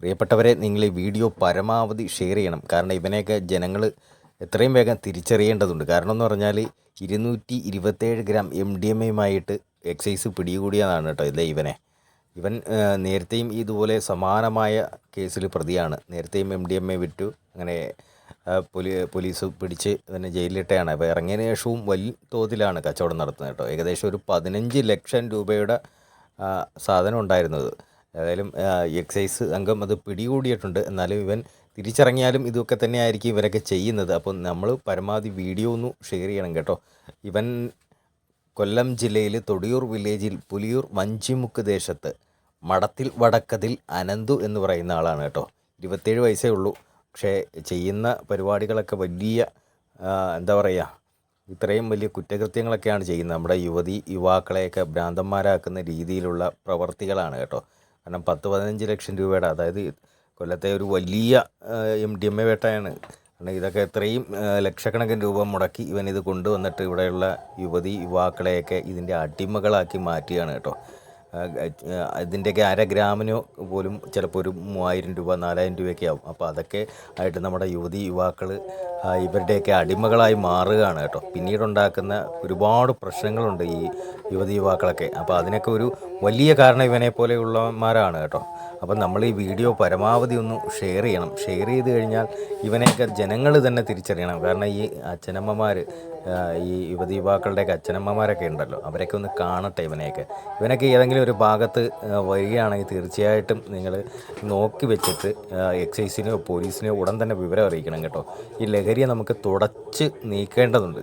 പ്രിയപ്പെട്ടവരെ നിങ്ങൾ ഈ വീഡിയോ പരമാവധി ഷെയർ ചെയ്യണം. കാരണം ഇവനെയൊക്കെ ജനങ്ങൾ എത്രയും വേഗം തിരിച്ചറിയേണ്ടതുണ്ട്. കാരണം എന്ന് പറഞ്ഞാൽ ഇരുന്നൂറ്റി ഇരുപത്തേഴ് ഗ്രാം എം ഡി എം എയുമായിട്ട് എക്സൈസ് പിടികൂടിയതാണ് കേട്ടോ ഇതേ ഇവനെ. ഇവൻ നേരത്തെയും ഇതുപോലെ സമാനമായ കേസിൽ പ്രതിയാണ്. നേരത്തെയും എം ഡി എം എ വിറ്റു അങ്ങനെ പോലീ പോലീസ് പിടിച്ച് പിന്നെ ജയിലിലിട്ടാണ് അപ്പോൾ ഇറങ്ങിയതിന് ശേഷവും വലിയ തോതിലാണ് കച്ചവടം നടത്തുന്നത് കേട്ടോ. ഏകദേശം ഒരു പതിനഞ്ച് ലക്ഷം രൂപയുടെ സാധനം ഉണ്ടായിരുന്നത്. ഏതായാലും എക്സൈസ് അംഗം അത് പിടികൂടിയിട്ടുണ്ട്. എന്നാലും ഇവൻ തിരിച്ചിറങ്ങിയാലും ഇതൊക്കെ തന്നെയായിരിക്കും ഇവരൊക്കെ ചെയ്യുന്നത്. അപ്പോൾ നമ്മൾ പരമാവധി വീഡിയോ ഒന്ന് ഷെയർ ചെയ്യണം കേട്ടോ. ഇവൻ കൊല്ലം ജില്ലയിൽ തൊടിയൂർ വില്ലേജിൽ പുലിയൂർ വഞ്ചിമുക്ക് ദേശത്ത് മടത്തിൽ വടക്കതിൽ അനന്തു എന്ന് പറയുന്ന ആളാണ് കേട്ടോ. ഇരുപത്തേഴ് വയസ്സേ ഉള്ളൂ. പക്ഷേ ചെയ്യുന്ന പരിപാടികളൊക്കെ വലിയ എന്താ പറയുക ഇത്രയും വലിയ കുറ്റകൃത്യങ്ങളൊക്കെയാണ് ചെയ്യുന്നത്. നമ്മുടെ യുവതി യുവാക്കളെയൊക്കെ ഭ്രാന്തന്മാരാക്കുന്ന രീതിയിലുള്ള പ്രവർത്തികളാണ് കേട്ടോ. കാരണം പത്ത് പതിനഞ്ച് ലക്ഷം രൂപയുടെ അതായത് കൊല്ലത്തെ ഒരു വലിയ എം ഡി എം എ വേട്ടയാണ്. കാരണം ഇതൊക്കെ ഇത്രയും ലക്ഷക്കണക്കിന് രൂപ മുടക്കി ഇവൻ ഇത് കൊണ്ടുവന്നിട്ട് ഇവിടെയുള്ള യുവതി യുവാക്കളെയൊക്കെ ഇതിന്റെ അടിമകളാക്കി മാറ്റുകയാണ് കേട്ടോ. ഇതിന്റെയൊക്കെ അര ഗ്രാമിന് പോലും ചിലപ്പോൾ ഒരു മൂവായിരം രൂപ നാലായിരം രൂപയൊക്കെ ആവും. അപ്പോൾ അതൊക്കെ ആയിട്ട് നമ്മുടെ യുവതി യുവാക്കൾ ഇവരുടെയൊക്കെ അടിമകളായി മാറുകയാണ് കേട്ടോ. പിന്നീടുണ്ടാക്കുന്ന ഒരുപാട് പ്രശ്നങ്ങളുണ്ട് ഈ യുവതി യുവാക്കളൊക്കെ. അപ്പോൾ അതിനൊക്കെ ഒരു വലിയ കാരണം ഇവനെ പോലെയുള്ളവന്മാരാണ് കേട്ടോ. അപ്പം നമ്മൾ ഈ വീഡിയോ പരമാവധി ഒന്ന് ഷെയർ ചെയ്യണം. ഷെയർ ചെയ്ത് കഴിഞ്ഞാൽ ഇവനെയൊക്കെ ജനങ്ങൾ തന്നെ തിരിച്ചറിയണം. കാരണം ഈ അച്ഛനമ്മമാർ ഈ യുവതി യുവാക്കളുടെയൊക്കെ അച്ഛനമ്മമാരൊക്കെ ഉണ്ടല്ലോ. അവരൊക്കെ ഒന്ന് കാണട്ടെ ഇവനെയൊക്കെ. ഇവനൊക്കെ ഏതെങ്കിലും ഒരു ഭാഗത്ത് വരികയാണെങ്കിൽ തീർച്ചയായിട്ടും നിങ്ങൾ നോക്കി വെച്ചിട്ട് എക്സൈസിനെയോ പോലീസിനെയോ ഉടൻ തന്നെ വിവരം അറിയിക്കണം കേട്ടോ. ഈ ലഹരിയെ നമുക്ക് തുടച്ച് നീക്കേണ്ടതുണ്ട്.